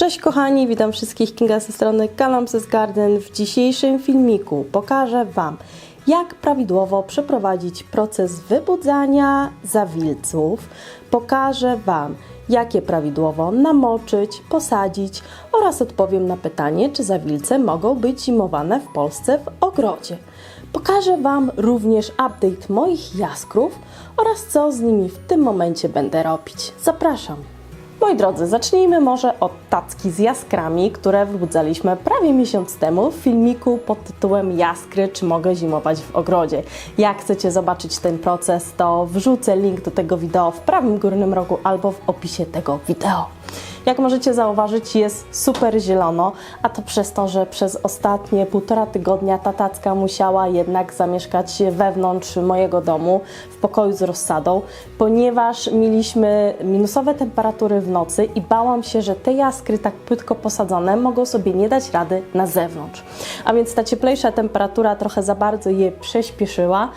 Cześć kochani, witam wszystkich Kinga ze strony Calamses Garden. W dzisiejszym filmiku pokażę Wam, jak prawidłowo przeprowadzić proces wybudzania zawilców. Pokażę Wam, jak je prawidłowo namoczyć, posadzić oraz odpowiem na pytanie, czy zawilce mogą być zimowane w Polsce w ogrodzie. Pokażę Wam również update moich jaskrów oraz co z nimi w tym momencie będę robić. Zapraszam! Moi drodzy, zacznijmy może od tacki z jaskrami, które wybudzaliśmy prawie miesiąc temu w filmiku pod tytułem Jaskry, czy mogę zimować w ogrodzie. Jak chcecie zobaczyć ten proces, to wrzucę link do tego wideo w prawym górnym rogu albo w opisie tego wideo. Jak możecie zauważyć, jest super zielono, a to przez to, że przez ostatnie półtora tygodnia ta tacka musiała jednak zamieszkać wewnątrz mojego domu, w pokoju z rozsadą, ponieważ mieliśmy minusowe temperatury w nocy i bałam się, że te jaskry tak płytko posadzone mogą sobie nie dać rady na zewnątrz. A więc ta cieplejsza temperatura trochę za bardzo je prześpieszyła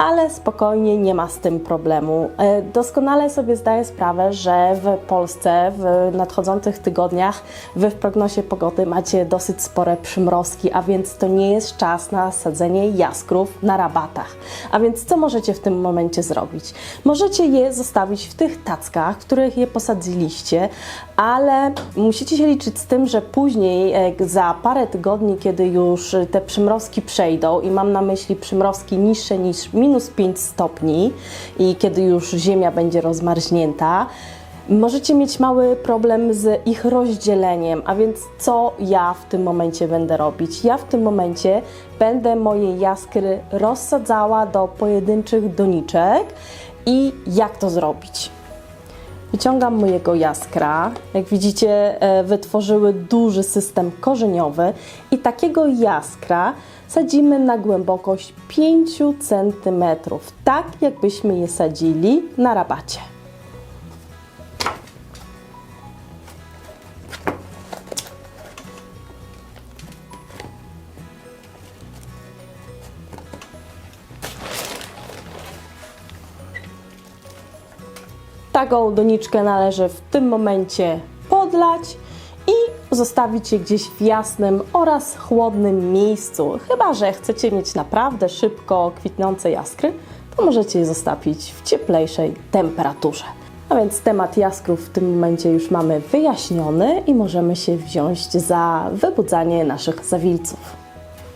ale spokojnie nie ma z tym problemu. E, Doskonale sobie zdaję sprawę, że w Polsce w nadchodzących tygodniach wy w prognozie pogody macie dosyć spore przymrozki, a więc to nie jest czas na sadzenie jaskrów na rabatach. A więc co możecie w tym momencie zrobić? Możecie je zostawić w tych tackach, w których je posadziliście, ale musicie się liczyć z tym, że później e, za parę tygodni, kiedy już te przymrozki przejdą i mam na myśli przymrozki niższe niż minus 5 stopni i kiedy już ziemia będzie rozmarznięta, możecie mieć mały problem z ich rozdzieleniem. A więc co ja w tym momencie będę robić? Ja w tym momencie będę moje jaskry rozsadzała do pojedynczych doniczek i jak to zrobić? Wyciągam mojego jaskra. Jak widzicie, e, wytworzyły duży system korzeniowy i takiego jaskra sadzimy na głębokość 5 cm, tak jakbyśmy je sadzili na rabacie. Taką doniczkę należy w tym momencie podlać i zostawić je gdzieś w jasnym oraz chłodnym miejscu. Chyba, że chcecie mieć naprawdę szybko kwitnące jaskry, to możecie je zostawić w cieplejszej temperaturze. A więc temat jaskrów w tym momencie już mamy wyjaśniony i możemy się wziąć za wybudzanie naszych zawilców.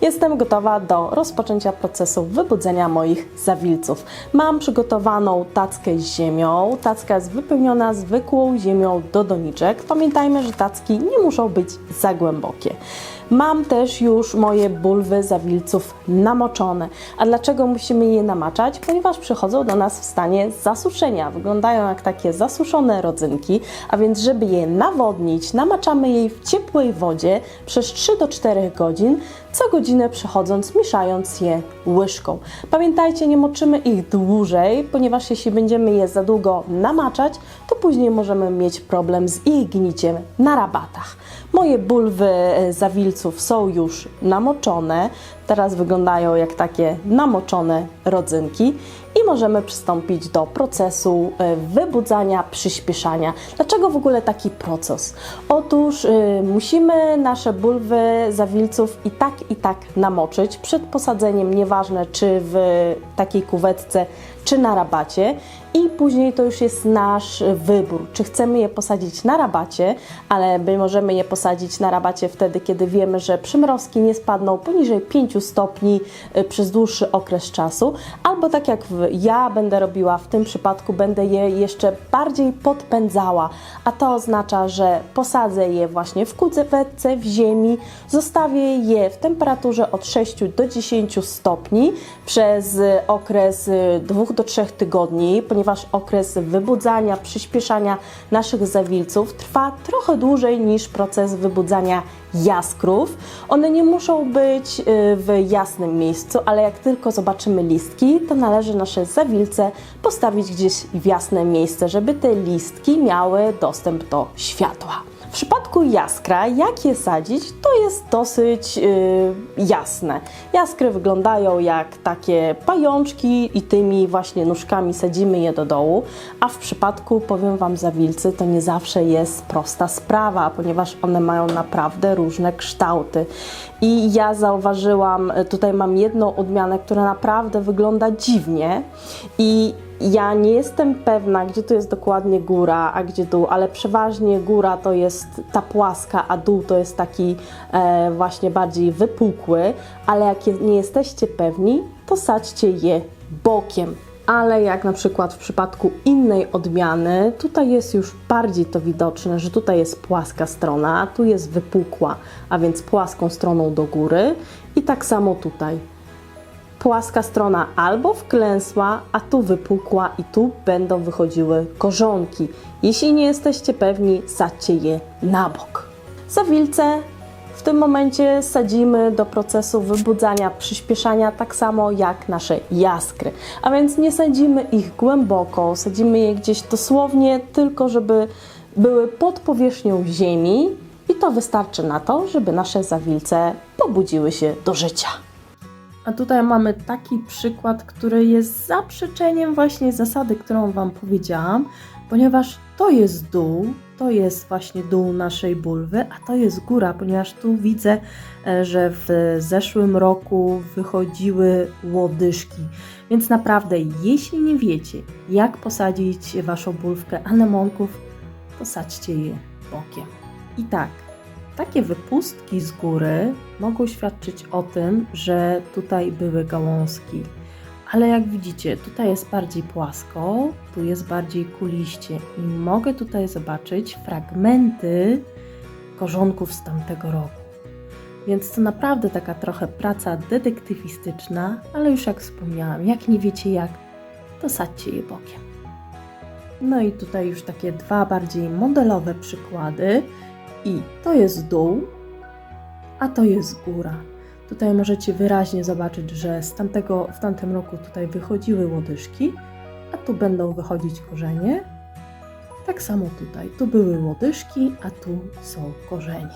Jestem gotowa do rozpoczęcia procesu wybudzenia moich zawilców. Mam przygotowaną tackę z ziemią. Tacka jest wypełniona zwykłą ziemią do doniczek. Pamiętajmy, że tacki nie muszą być za głębokie. Mam też już moje bulwy zawilców namoczone. A dlaczego musimy je namaczać? Ponieważ przychodzą do nas w stanie zasuszenia. Wyglądają jak takie zasuszone rodzynki, a więc żeby je nawodnić, namaczamy jej w ciepłej wodzie przez 3 do 4 godzin, co godzinę przechodząc, mieszając je łyżką. Pamiętajcie, nie moczymy ich dłużej, ponieważ jeśli będziemy je za długo namaczać, to później możemy mieć problem z ich gniciem na rabatach. Moje bulwy e, zawilców są już namoczone. Teraz wyglądają jak takie namoczone rodzynki i możemy przystąpić do procesu e, wybudzania, przyspieszania. Dlaczego w ogóle taki proces? Otóż y, musimy nasze bulwy zawilców i tak i tak namoczyć przed posadzeniem, nieważne czy w takiej kuwetce, czy na rabacie i później to już jest nasz wybór, czy chcemy je posadzić na rabacie, ale my możemy je posadzić na rabacie wtedy, kiedy wiemy, że przymrozki nie spadną poniżej 5 stopni y, przez dłuższy okres czasu, albo tak jak ja będę robiła w tym przypadku, będę je jeszcze bardziej podpędzała, a to oznacza, że posadzę je właśnie w kuwetce, w ziemi, zostawię je w temperaturze od 6 do 10 stopni przez okres 2 do 3 tygodni, ponieważ okres wybudzania, przyspieszania naszych zawilców trwa trochę dłużej niż proces wybudzania jaskrów. One nie muszą być y, w jasnym miejscu, ale jak tylko zobaczymy listki, to należy nasze zawilce postawić gdzieś w jasne miejsce, żeby te listki miały dostęp do światła. Przypadku jaskra, jak je sadzić, to jest dosyć yy, jasne. Jaskry wyglądają jak takie pajączki i tymi właśnie nóżkami sadzimy je do dołu, a w przypadku, powiem Wam, zawilcy to nie zawsze jest prosta sprawa, ponieważ one mają naprawdę różne kształty. I ja zauważyłam, tutaj mam jedną odmianę, która naprawdę wygląda dziwnie i ja nie jestem pewna, gdzie to jest dokładnie góra, a gdzie dół, ale przeważnie góra to jest ta płaska, a dół to jest taki e, właśnie bardziej wypukły, ale jak nie jesteście pewni, to sadźcie je bokiem. Ale jak na przykład w przypadku innej odmiany, tutaj jest już bardziej to widoczne, że tutaj jest płaska strona, a tu jest wypukła, a więc płaską stroną do góry i tak samo tutaj płaska strona albo wklęsła, a tu wypukła i tu będą wychodziły korzonki. Jeśli nie jesteście pewni, sadźcie je na bok. Zawilce w tym momencie sadzimy do procesu wybudzania, przyspieszania, tak samo jak nasze jaskry. A więc nie sadzimy ich głęboko, sadzimy je gdzieś dosłownie tylko, żeby były pod powierzchnią ziemi i to wystarczy na to, żeby nasze zawilce pobudziły się do życia. A tutaj mamy taki przykład, który jest zaprzeczeniem właśnie zasady, którą Wam powiedziałam, ponieważ to jest dół, to jest właśnie dół naszej bulwy, a to jest góra, ponieważ tu widzę, e, że w zeszłym roku wychodziły łodyżki. Więc naprawdę, jeśli nie wiecie, jak posadzić Waszą bulwkę anemonków, to sadźcie je bokiem. I tak, takie wypustki z góry mogą świadczyć o tym, że tutaj były gałązki. Ale jak widzicie, tutaj jest bardziej płasko, tu jest bardziej kuliście i mogę tutaj zobaczyć fragmenty korzonków z tamtego roku. Więc to naprawdę taka trochę praca detektywistyczna, ale już jak wspomniałam, jak nie wiecie jak, to sadźcie je bokiem. No i tutaj już takie dwa bardziej modelowe przykłady. I to jest dół, a to jest góra. Tutaj możecie wyraźnie zobaczyć, że z tamtego, w tamtym roku tutaj wychodziły łodyżki, a tu będą wychodzić korzenie. Tak samo tutaj. Tu były łodyżki, a tu są korzenie.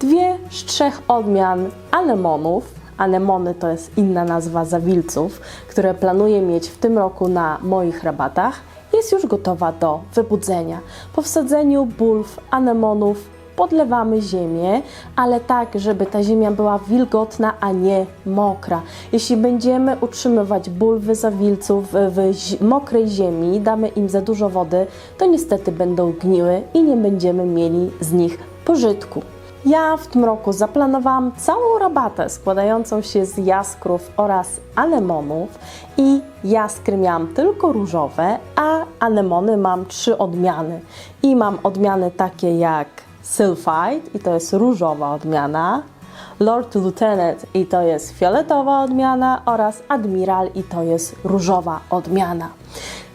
Dwie z trzech odmian anemonów. Anemony to jest inna nazwa zawilców, które planuję mieć w tym roku na moich rabatach. Jest już gotowa do wybudzenia. Po wsadzeniu bulw, anemonów podlewamy ziemię, ale tak, żeby ta ziemia była wilgotna, a nie mokra. Jeśli będziemy utrzymywać bulwy zawilców w mokrej ziemi, damy im za dużo wody, to niestety będą gniły i nie będziemy mieli z nich pożytku. Ja w tym roku zaplanowałam całą rabatę składającą się z jaskrów oraz anemonów i jaskry miałam tylko różowe, a anemony mam trzy odmiany. I mam odmiany takie jak Sylphide i to jest różowa odmiana, Lord Lieutenant i to jest fioletowa odmiana oraz Admiral i to jest różowa odmiana.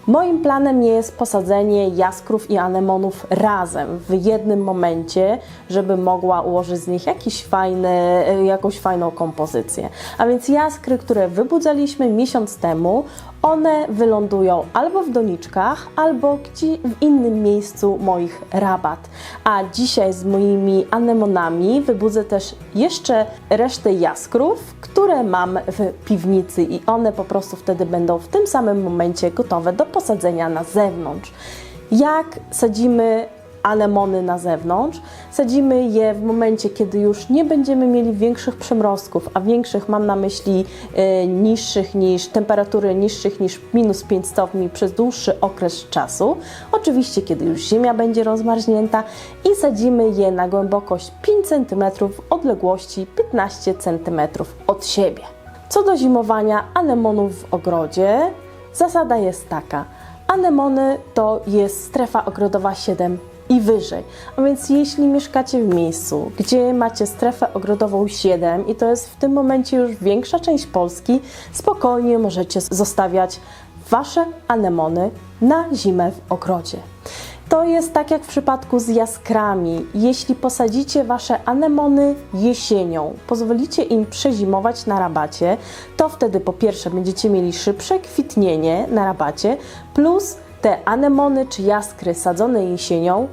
Moim planem jest posadzenie jaskrów i anemonów razem w jednym momencie, żeby mogła ułożyć z nich jakiś fajny, jakąś fajną kompozycję. A więc jaskry, które wybudzaliśmy miesiąc temu, one wylądują albo w doniczkach, albo gdzie w innym miejscu moich rabat. A dzisiaj z moimi anemonami wybudzę też jeszcze resztę jaskrów, które mam w piwnicy i one po prostu wtedy będą w tym samym momencie gotowe do posadzenia na zewnątrz. Jak sadzimy anemony na zewnątrz. Sadzimy je w momencie, kiedy już nie będziemy mieli większych przymrozków, a większych mam na myśli y, niższych niż temperatury niższych niż minus 5 stopni przez dłuższy okres czasu. Oczywiście, kiedy już ziemia będzie rozmarznięta i sadzimy je na głębokość 5 cm odległości 15 cm od siebie. Co do zimowania anemonów w ogrodzie, zasada jest taka. Anemony to jest strefa ogrodowa 7 i wyżej. A więc jeśli mieszkacie w miejscu, gdzie macie strefę ogrodową 7 i to jest w tym momencie już większa część Polski, spokojnie możecie zostawiać Wasze anemony na zimę w ogrodzie. To jest tak jak w przypadku z jaskrami. Jeśli posadzicie Wasze anemony jesienią, pozwolicie im przezimować na rabacie, to wtedy po pierwsze będziecie mieli szybsze kwitnienie na rabacie, plus te anemony czy jaskry sadzone jesienią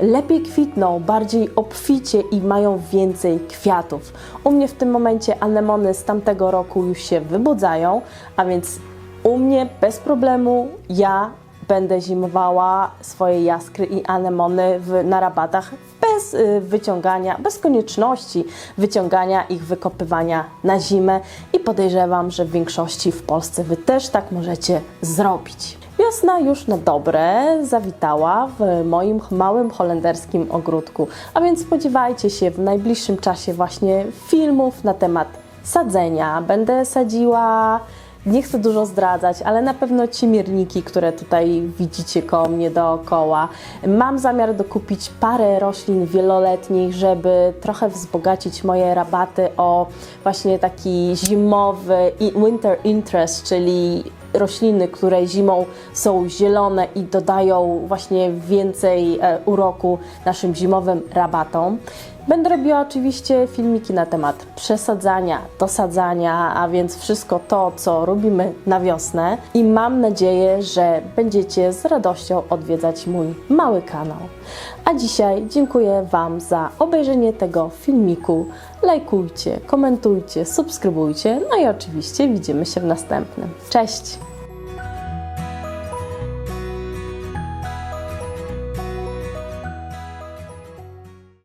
lepiej kwitną, bardziej obficie i mają więcej kwiatów. U mnie w tym momencie anemony z tamtego roku już się wybudzają, a więc u mnie bez problemu ja będę zimowała swoje jaskry i anemony w, na rabatach bez y, wyciągania, bez konieczności wyciągania ich, wykopywania na zimę i podejrzewam, że w większości w Polsce Wy też tak możecie zrobić. Wiosna już na dobre zawitała w moim małym holenderskim ogródku, a więc spodziewajcie się w najbliższym czasie właśnie filmów na temat sadzenia. Będę sadziła nie chcę dużo zdradzać, ale na pewno cimierniki, które tutaj widzicie koło mnie dookoła. Mam zamiar dokupić parę roślin wieloletnich, żeby trochę wzbogacić moje rabaty o właśnie taki zimowy winter interest, czyli rośliny, które zimą są zielone i dodają właśnie więcej e, uroku naszym zimowym rabatom. Będę robiła oczywiście filmiki na temat przesadzania, dosadzania, a więc wszystko to, co robimy na wiosnę i mam nadzieję, że będziecie z radością odwiedzać mój mały kanał. A dzisiaj dziękuję Wam za obejrzenie tego filmiku. Lajkujcie, komentujcie, subskrybujcie, no i oczywiście widzimy się w następnym. Cześć!